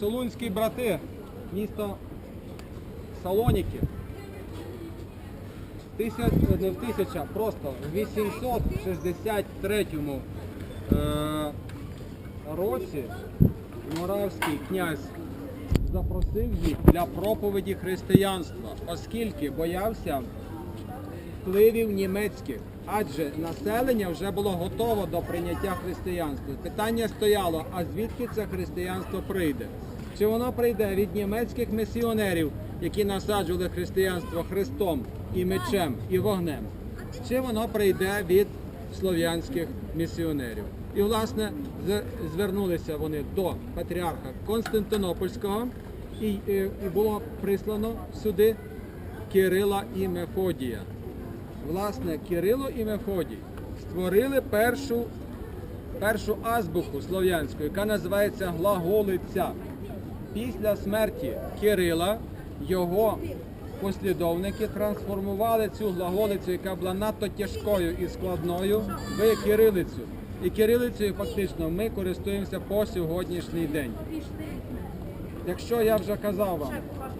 Солунські брати, місто Салоніки. Тисяч, не в тисяча, просто в 863 е, році моравський князь запросив їх для проповіді християнства, оскільки боявся впливів німецьких, адже населення вже було готово до прийняття християнства. Питання стояло, а звідки це християнство прийде? Чи воно прийде від німецьких місіонерів, які насаджували християнство хрестом і мечем і вогнем? Чи воно прийде від слов'янських місіонерів? І, власне, звернулися вони до патріарха Константинопольського, е, і було прислано сюди Кирила і Мефодія. Власне, Кирило і Мефодій створили першу, першу азбуку слов'янську, яка називається глаголиця. Після смерті Кирила його послідовники трансформували цю глаголицю, яка була надто тяжкою і складною, в кирилицю. І кирилицею фактично ми користуємося по сьогоднішній день. Якщо я вже казав вам,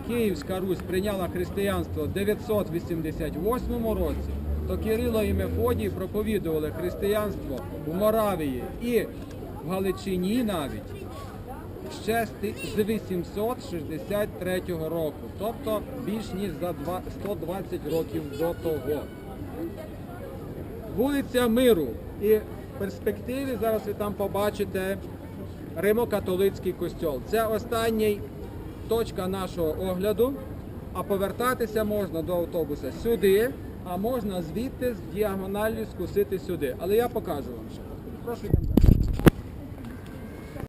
Київська Русь прийняла християнство в 988 році, то Кирило і Мефодій проповідували християнство в Моравії і в Галичині навіть ще з з 863 року, тобто більш ніж за два- 120 років до того. Вулиця Миру. І в перспективі зараз ви там побачите Римо-католицький костьол. Це остання точка нашого огляду. А повертатися можна до автобуса сюди, а можна звідти з діагоналі скусити сюди. Але я покажу вам ще. Прошу йдемо.